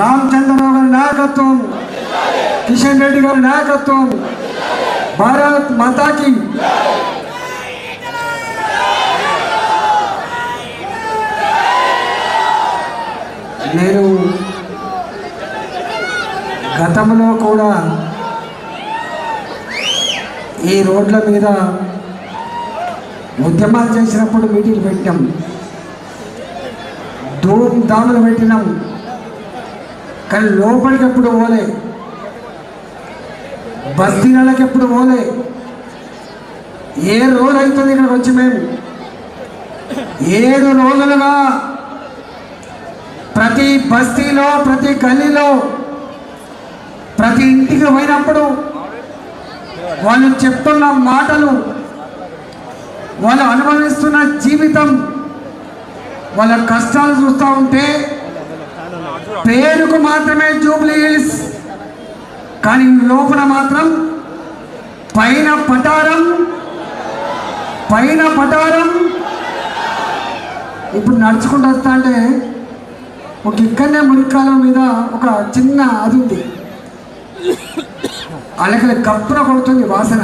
రామచంద్రరావు గారి నాయకత్వం కిషన్ రెడ్డి గారి నాయకత్వం భారత్ మాతాకి నేను గతంలో కూడా ఈ రోడ్ల మీద ఉద్యమాలు చేసినప్పుడు మీటింగ్ పెట్టాం ధూమ్ దాములు పెట్టినాం. కానీ లోపలికి ఎప్పుడు పోలే. బస్తీలకు ఎప్పుడు పోలే. ఏ రోజు అవుతుంది ఇక్కడికి వచ్చి మేము? ఏడు రోజులుగా ప్రతి బస్తీలో ప్రతి గల్లీలో ప్రతి ఇంటికి పోయినప్పుడు వాళ్ళు చెప్తున్న మాటలు వాళ్ళు అనుభవిస్తున్న జీవితం వాళ్ళ కష్టాలు చూస్తూ ఉంటే పేరుకు మాత్రమే జూబ్లీ హిల్స్. కానీ లోపల మాత్రం పైన పటారం పైన పటారం. ఇప్పుడు నడుచుకుంటూ వస్తా అంటే ఒక ఇక్కడనే మురికాలం మీద ఒక చిన్న అది ఉంది. అలకల కప్పున కొడుతుంది వాసన.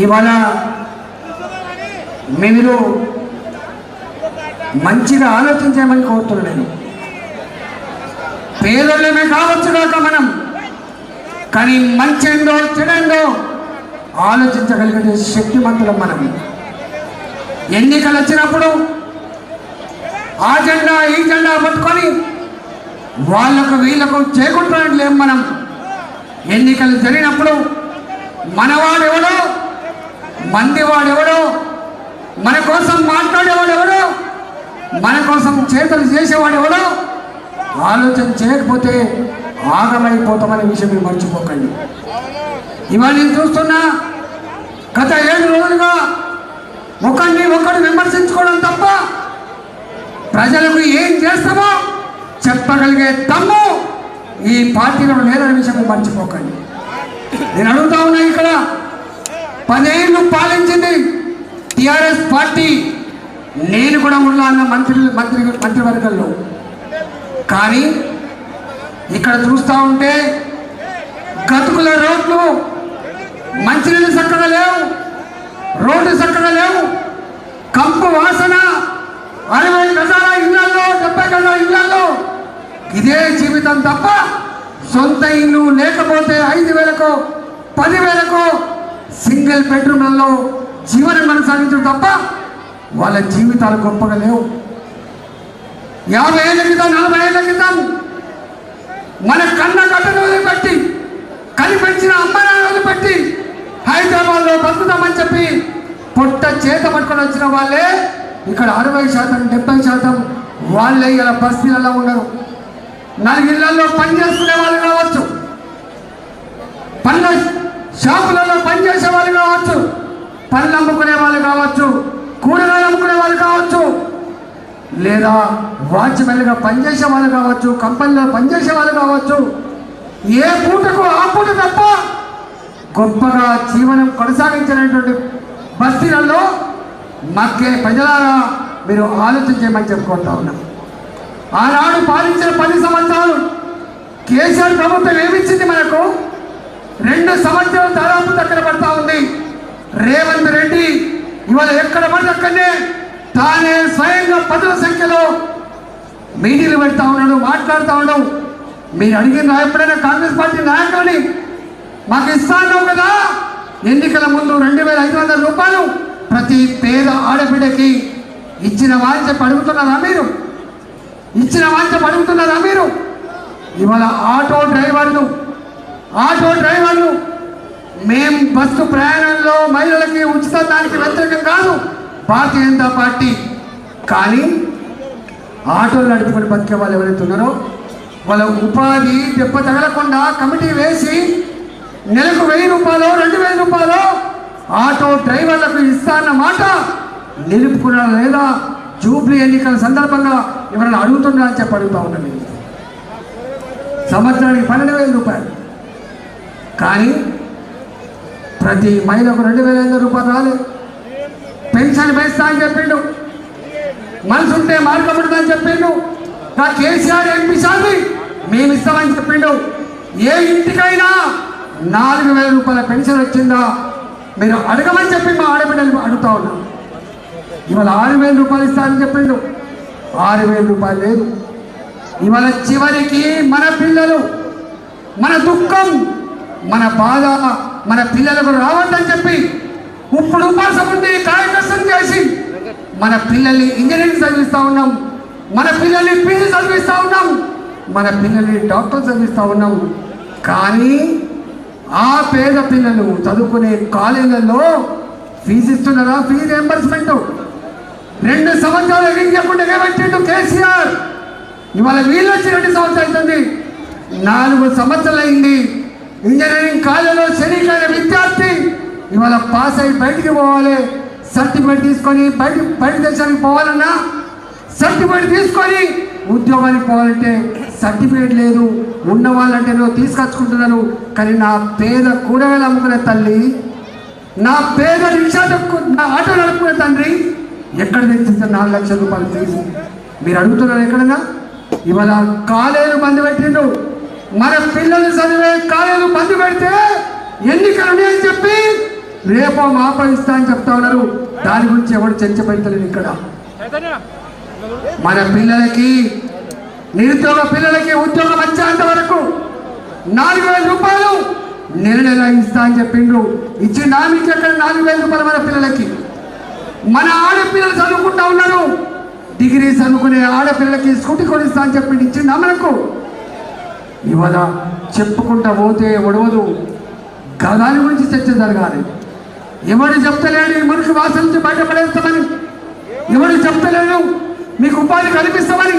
ఇవాళ మీరు మంచిగా ఆలోచించమని కోరుతున్నాను నేను. పేదలమే కావచ్చు కాక మనం కానీ మంచి ఏందో చెడేందో ఆలోచించగలిగే శక్తిమంతులం మనం. ఎన్నికలు వచ్చినప్పుడు ఆ జెండా ఈ జెండా పట్టుకొని వాళ్ళకు వీళ్ళకు చేకుంటున్నట్లేం మనం. ఎన్నికలు జరిగినప్పుడు మనవాడెవడో మందివాడెవడో? మన కోసం మాట్లాడేవాడెవడో? మన కోసం చేతలు చేసేవాడెవడో? ఆలోచన చేయకపోతే ఆగమైపోతామనే విషయం మీరు మర్చిపోకండి. ఇవాళ నేను చూస్తున్నా గత ఏడు రోజులుగా ఒకరిని ఒకరు విమర్శించుకోవడం తప్ప ప్రజలకు ఏం చేస్తామో చెప్పగలిగే తమ్ము ఈ పార్టీలో లేదనే విషయం మర్చిపోకండి. నేను అడుగుతా ఉన్నా ఇక్కడ పదేళ్ళు పాలించింది టిఆర్ఎస్ పార్టీ. నేను కూడా ఉన్నా అన్న మంత్రి మంత్రి మంత్రివర్గంలో. కానీ ఇక్కడ చూస్తూ ఉంటే గతుకుల రోడ్లు మంచినీళ్ళు చక్కగా లేవు రోడ్లు చక్కగా లేవు. కంపు వాసన అరవై గజాల ఇళ్ళలో డెబ్బై గజాల ఇళ్ళలో. ఇదే జీవితం తప్ప సొంత ఇల్లు లేకపోతే ఐదు వేలకు పదివేలకు సింగిల్ బెడ్రూమ్లలో జీవనం కొనసాగించడం తప్ప వాళ్ళ జీవితాలు గొప్పగా లేవు. యాభై ఏళ్ళ క్రితం నలభై ఏళ్ళ క్రితం మన కన్న కట్టను వదిలిపెట్టి కనిపించిన అమ్మనాన్ని వదిలిపెట్టి హైదరాబాద్లో బతుకుతామని చెప్పి పొట్ట చేత పట్టుకొని వచ్చిన వాళ్ళే ఇక్కడ అరవై శాతం డెబ్బై శాతం వాళ్ళే ఇలా బస్తీలలో ఉండరు. నలుగిళ్ళలో పని చేసుకునే వాళ్ళు కావచ్చు. పళ్ళ షాపులలో పనిచేసే వాళ్ళు కావచ్చు పళ్ళు అమ్ముకునే వాళ్ళు కావచ్చు కూరగాయలు అమ్ముకునే వాళ్ళు కావచ్చు లేదా వాచ్మెన్గా పనిచేసే వాళ్ళు కావచ్చు కంపెనీలో పనిచేసే వాళ్ళు కావచ్చు ఏ పూటకు ఆ పూట తప్ప గొప్పగా జీవనం కొనసాగించినటువంటి బస్తీలలో మక్కే ప్రజలారా మీరు ఆలోచించమని చెప్పుకుంటా ఉన్నాం. ఆనాడు పాలించిన పది సంవత్సరాలు కేసీఆర్ ప్రభుత్వం ఏమిచ్చింది మనకు? రెండు సంవత్సరాలు దాదాపు దగ్గర పడతా ఉంది. రేవంత్ రెడ్డి ఇవాళ ఎక్కడ పడితే అక్కడనే తానే స్వయంగా పదుల సంఖ్యలో మీటింగ్లు పెడతా ఉన్నాడు మాట్లాడుతూ ఉన్నాడు. మీరు అడిగిన ఎప్పుడైనా కాంగ్రెస్ పార్టీ నాయకులని మాకు ఇస్తాను కదా? ఎన్నికల ముందు రెండు వేల ఐదు వందల రూపాయలు ప్రతి పేద ఆడబిడ్డకి ఇచ్చిన వాంచ పడుగుతున్నారా మీరు? ఇచ్చిన వాంఛ పడుగుతున్నారా మీరు? ఇవాళ ఆటో డ్రైవర్లు ఆటో డ్రైవర్లు మేం బస్సు ప్రయాణంలో మహిళలకి ఉచిత దానికి వ్యతిరేకం కాదు భారతీయ జనతా పార్టీ. కానీ ఆటోలు నడుపుకుని బతికే వాళ్ళు ఎవరైతే ఉన్నారో వాళ్ళ ఉపాధి దెబ్బ తగలకుండా కమిటీ వేసి నెలకు వెయ్యి రూపాయలు రెండు వేల రూపాయలు ఆటో డ్రైవర్లకు ఇస్తాన్న మాట నిలుపుకున్నా లేదా జూబ్లీ ఎన్నికల సందర్భంగా ఎవరైనా అడుగుతున్నా అని చెప్పి అడుగుతా ఉన్నాను సంవత్సరానికి పన్నెండు వేల రూపాయలు. కానీ ప్రతి మహిళకు రెండు వేల ఐదు రూపాయలు రాలేదు పెన్షన్ వేస్తా అని చెప్పిండు. మనసు ఉంటే మార్గం ఉంటుందని చెప్పిండు. నా కేసీఆర్ ఎంపీ సార్ని మేము ఇస్తామని చెప్పిండు. ఏ ఇంటికైనా నాలుగు వేల రూపాయల పెన్షన్ వచ్చిందా? మీరు అడగమని చెప్పి మా ఆడబిడ్డలు అడుగుతా ఉన్నాం. ఇవాళ ఆరు వేల రూపాయలు ఇస్తారని చెప్పిండు. ఆరు వేల రూపాయలు లేదు. ఇవాళ చివరికి మన పిల్లలు మన దుఃఖం మన బాధ మన పిల్లలకు రావద్దని చెప్పి ఇప్పుడు ఉపాసం ఉండి కార్యకర్తం చేసి మన పిల్లల్ని ఇంజనీరింగ్ చదివిస్తూ ఉన్నాం. మన పిల్లల్ని పీజీ చదివిస్తూ ఉన్నాం. మన పిల్లల్ని డాక్టర్ చదివిస్తూ ఉన్నాం. కానీ ఆ పేద పిల్లలు చదువుకునే కాలేజీలలో ఫీజు ఇస్తున్నారా? ఫీజు రియంబర్స్మెంట్ రెండు సంవత్సరాలు ఎగించకుండా ఏమంటుండు కేసీఆర్? ఇవాళ వీళ్ళు వచ్చి రెండు సంవత్సరాలు అవుతుంది. నాలుగు సంవత్సరాలు అయింది. ఇంజనీరింగ్ కాలేజీలో శరీరైన విద్యార్థి ఇవాళ పాస్ అయి బయటికి పోవాలి. సర్టిఫికేట్ తీసుకొని బయట బయట దేశానికి పోవాలన్నా సర్టిఫికేట్ తీసుకొని ఉద్యోగానికి పోవాలంటే సర్టిఫికేట్ లేదు. ఉన్న వాళ్ళంటే నువ్వు తీసుకొచ్చుకుంటున్నారు. కానీ నా పేద కూరగాయలు అమ్ముకునే తల్లి నా పేద రిక్షా నా ఆటో నడుపుకునే తండ్రి ఎక్కడ తెచ్చింది నాలుగు లక్షల రూపాయలు తీసి. మీరు అడుగుతున్నారు ఎక్కడన్నా? ఇవాళ కాలేజీలు బంద్ మన పిల్లలు చదివే కాలేజీలు బంద్ పెడితే ఎన్నికలు ఉన్నాయని చెప్పి రేపో మాపో ఇస్తా అని చెప్తా ఉన్నారు. దాని గురించి ఎవరు చర్చ ఇక్కడ. మన పిల్లలకి నిరుద్యోగ పిల్లలకి ఉద్యోగం వచ్చేంత వరకు నాలుగు వేల రూపాయలు నెల నెల ఇస్తా అని చెప్పిండ్రు. ఇచ్చి నామికి ఎక్కడ నాలుగు వేల రూపాయలు మన పిల్లలకి? మన ఆడపిల్లలు చదువుకుంటా ఉన్నారు. డిగ్రీ చదువుకునే ఆడపిల్లలకి స్కూటీ కొనిస్తా అని చెప్పిండు. ఇచ్చి మనకు ఇవాళ చెప్పుకుంటా పోతే ఒడవదు. దాని గురించి చర్చ జరగాలి. ఎవడు చెప్తలేడు ఈ మనిషి వాసన నుంచి బయటపడేస్తామని? ఎవడు చెప్తలేడు మీకు ఉపాధి కల్పిస్తామని?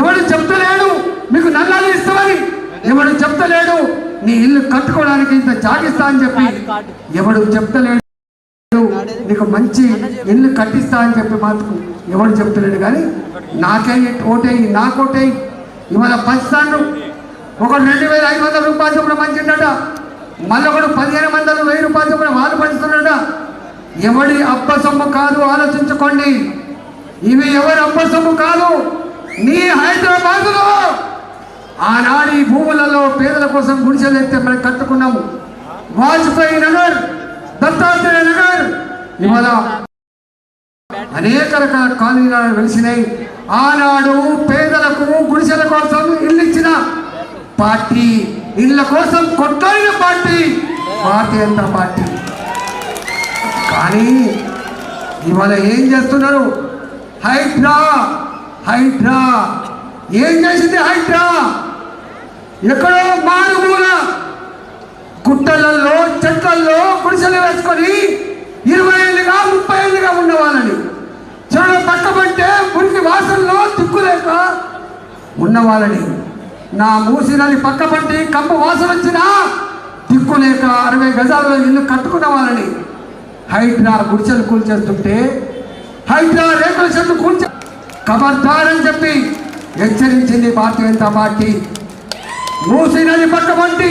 ఎవడు చెప్తలేడు మీకు నల్లాలు ఇస్తామని? ఎవడు చెప్తలేడు నీ ఇల్లు కట్టుకోవడానికి ఇంత జాగిస్తా అని చెప్పి? ఎవడు చెప్తలేడు నీకు మంచి ఇల్లు కట్టిస్తా అని చెప్పి మాత్రం ఎవడు చెప్తలేడు కానీ నాకే ఓటేయి నాకోటేయి. ఇవాళ పంచుతాను ఒకడు రెండు వేల ఐదు వందల రూపాయలు చొప్పున పంచిండట. మళ్ళీ ఒకడు పదిహేను వందలు వెయ్యి రూపాయలు చొప్పున వాళ్ళు పంచుతున్నాడ ఎవడి అబ్బసొమ్ము కాదు ఆలోచించుకోండి. ఇవి ఎవరి అబ్బ సొమ్ము కాదు? నీ హైదరాబాదులో. ఆనాడు ఈ భూములలో పేదల కోసం గుడిసెలు ఎత్తే మనం కట్టుకున్నాము. వాజ్పేయి నగర్ దత్తాత్రేయ నగర్ ఇవాళ అనేక రకాల కాలనీలు వెలిసినాయి. ఆనాడు పేదలకు గుడిసెల కోసం ఇల్లు ఇచ్చిన పార్టీ ఇళ్ళ కోసం కొట్లాడిన పార్టీ భారతీయ జనతా పార్టీ. కానీ ఇవాళ ఏం చేస్తున్నారు? హైడ్రా హైడ్రా. ఏం చేసింది హైడ్రా? ఎక్కడో మారుమూల గుట్టలలో చెట్లలో గుడిసెలు వేసుకొని ఇరవై ఏళ్ళుగా ముప్పై ఏళ్ళుగా ఉన్నవాళ్ళని చెడు పట్టమంటే మురికి వాసనలో దిక్కులేక ఉన్న వాళ్ళని. నా మూసినది పక్కపట్టి కంప వాసన వచ్చినా దిక్కులేక అరవై గజాల్లో ఇల్లు కట్టుకున్న వాళ్ళని. హైడ్రా గుడిసెలు కూల్చేస్తుంటే హైడ్రా రేకుల చెట్లు కూల్చే కబర్దారని చెప్పి హెచ్చరించింది భారతీయ జనతా పార్టీ. మూసి నది పక్కబంటి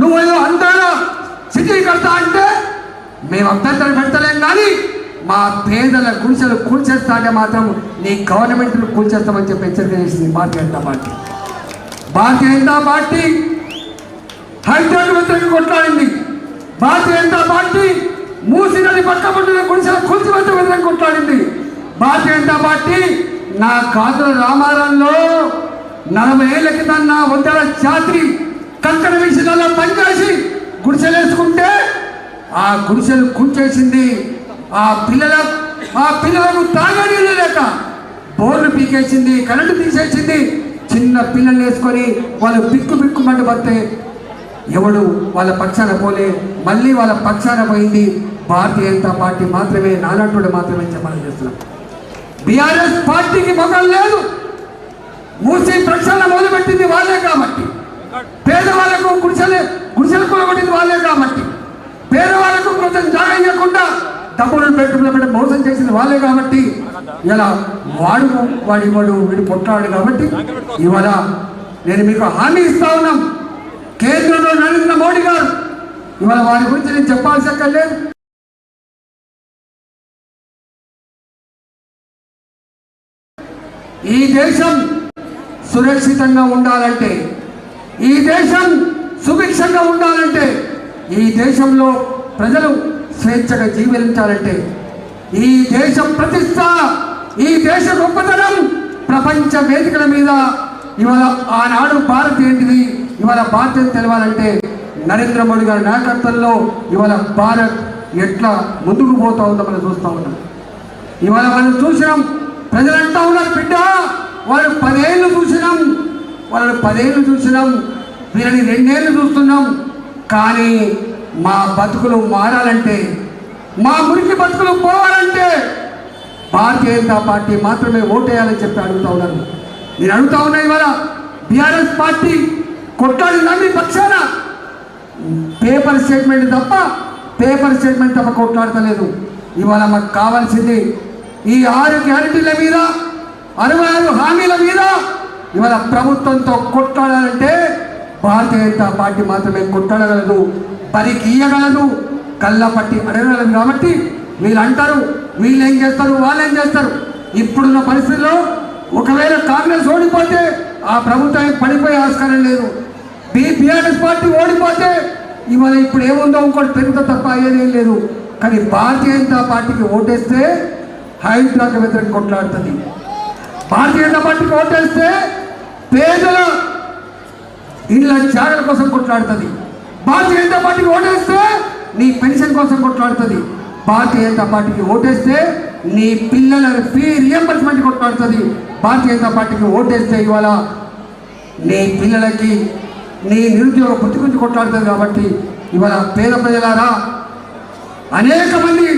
నువ్వు ఏదో సిటీ కడతా అంటే మేము అభ్యంతరం పెడతలేం కానీ మా పేదల గుడిసెలు కూల్చేస్తా అంటే మాత్రం నీ గవర్నమెంట్లు కూల్చేస్తామని చెప్పి హెచ్చరిక చేసింది భారతీయ జనతా పార్టీ. భారతీయ జనతా పార్టీ హైదరాబాద్ వ్యతిరేకంగా కొట్లాడింది. భారతీయ జనతా పార్టీ మూసి నది పక్కబడిన గుడిసెల కూల్చివేత వ్యతిరేకంగా కొట్లాడింది. భారతీయ జనతా పార్టీ నా కాదుల రామారంలో నలభై ఏళ్ళ క్రితం నా వందల జాతి కంకణ విషయాల్లో పనిచేసి గుడిసెలు వేసుకుంటే ఆ గుడిసెలు కుంచేసింది ఆ పిల్లల ఆ పిల్లలకు తాగే లేక బోర్లు పీకేసింది కరెంటు తీసేసింది చిన్న పిల్లలు వేసుకొని వాళ్ళు పిక్కు పిక్కు మంట పడితే ఎవడు వాళ్ళ పక్షాన పోలే మళ్ళీ వాళ్ళ పక్షాన పోయింది. భారతీయ జనతా పార్టీ మాత్రమే నానాటుడు మాత్రమే చెప్పాలని చేస్తున్నాం. బీఆర్ఎస్ పార్టీకి మొగం లేదు. మూసి ప్రక్షాళన మొదలుపెట్టింది వాళ్ళే కాబట్టి. పేదవాళ్ళకు గుడిసెలే గుడిసెలు కూడగొట్టింది వాళ్ళే కాబట్టి. పేదవాళ్ళకు కొంచెం జాగ్రత్త ఇవ్వకుండా డబ్బులు పెట్టుకున్న మోసం చేసింది వాళ్ళే కాబట్టి ఇలా వాడు వాడి వాడు వీడు పొట్టాడు కాబట్టి ఇవాళ నేను మీకు హామీ ఇస్తా ఉన్నాం. కేంద్రంలో నరేంద్ర మోడీ గారు. ఇవాళ వారి గురించి నేను చెప్పాల్సి అక్కర్లేదు ఈ దేశం సురక్షితంగా ఉండాలంటే ఈ దేశం సుభిక్షంగా ఉండాలంటే ఈ దేశంలో ప్రజలు స్వేచ్ఛగా జీవించాలంటే ఈ దేశ ప్రతిష్ట ఈ దేశ గొప్పతనం ప్రపంచ వేదికల మీద ఇవాళ ఆనాడు భారత్ ఏంటిది ఇవాళ భారత్ తెలవాలంటే నరేంద్ర మోడీ గారి నాయకత్వంలో ఇవాళ భారత్ ఎట్లా ముందుకు పోతా ఉందో మనం చూస్తూ ఉన్నాం. ఇవాళ మనం చూసినాం ప్రజలంతా ఉన్నారు బిడ్డ. వాళ్ళు పదేళ్ళు చూసినాం వాళ్ళని పదేళ్ళు చూసినాం వీళ్ళని రెండేళ్ళు చూస్తున్నాం. కానీ మా బతుకులు మారాలంటే మా మురికి బతుకులు పోవాలంటే భారతీయ జనతా పార్టీ మాత్రమే ఓటేయాలని చెప్పి అడుగుతా ఉన్నారు. నేను అడుగుతా ఉన్నా ఇవాళ బీఆర్ఎస్ పార్టీ కొట్లాడి నమ్మి పక్షాన పేపర్ స్టేట్మెంట్ తప్ప పేపర్ స్టేట్మెంట్ తప్ప కొట్లాడతలేదు. ఇవాళ మాకు కావాల్సింది ఈ ఆరు గ్యారంటీల మీద అరవై ఆరు హామీల మీద ఇవాళ ప్రభుత్వంతో కొట్లాడాలంటే భారతీయ జనతా పార్టీ మాత్రమే కొట్టడగలదు పనికి ఇయ్యగలదు కళ్ళపట్టి అడగలదు కాబట్టి వీళ్ళు అంటారు వీళ్ళు ఏం చేస్తారు వాళ్ళు ఏం చేస్తారు. ఇప్పుడున్న పరిస్థితుల్లో ఒకవేళ కాంగ్రెస్ ఓడిపోతే ఆ ప్రభుత్వం పడిపోయే ఆస్కారం లేదు. బీ బీఆర్ఎస్ పార్టీ ఓడిపోతే ఇవాళ ఇప్పుడు ఏముందో ఇంకోటి పెరుగుతా తప్ప అయ్యేదేం లేదు. కానీ భారతీయ జనతా పార్టీకి ఓటేస్తే హైదరాబాద్ వ్యతిరేక కొట్లాడుతుంది. భారతీయ జనతా పార్టీకి ఓటేస్తే పేదల ఇండ్ల జాగల కోసం కొట్లాడుతుంది. భారతీయ జనతా పార్టీకి ఓటేస్తే నీ పెన్షన్ కోసం కొట్లాడుతుంది. భారతీయ జనతా పార్టీకి ఓటేస్తే నీ పిల్లల ఫీ రియంబర్స్మెంట్ కొట్లాడుతుంది. భారతీయ జనతా పార్టీకి ఓటేస్తే ఇవాళ నీ పిల్లలకి నీ నిరుద్యోగ బుద్ధి గురించి కొట్లాడుతుంది కాబట్టి ఇవాళ పేద ప్రజలారా అనేక మంది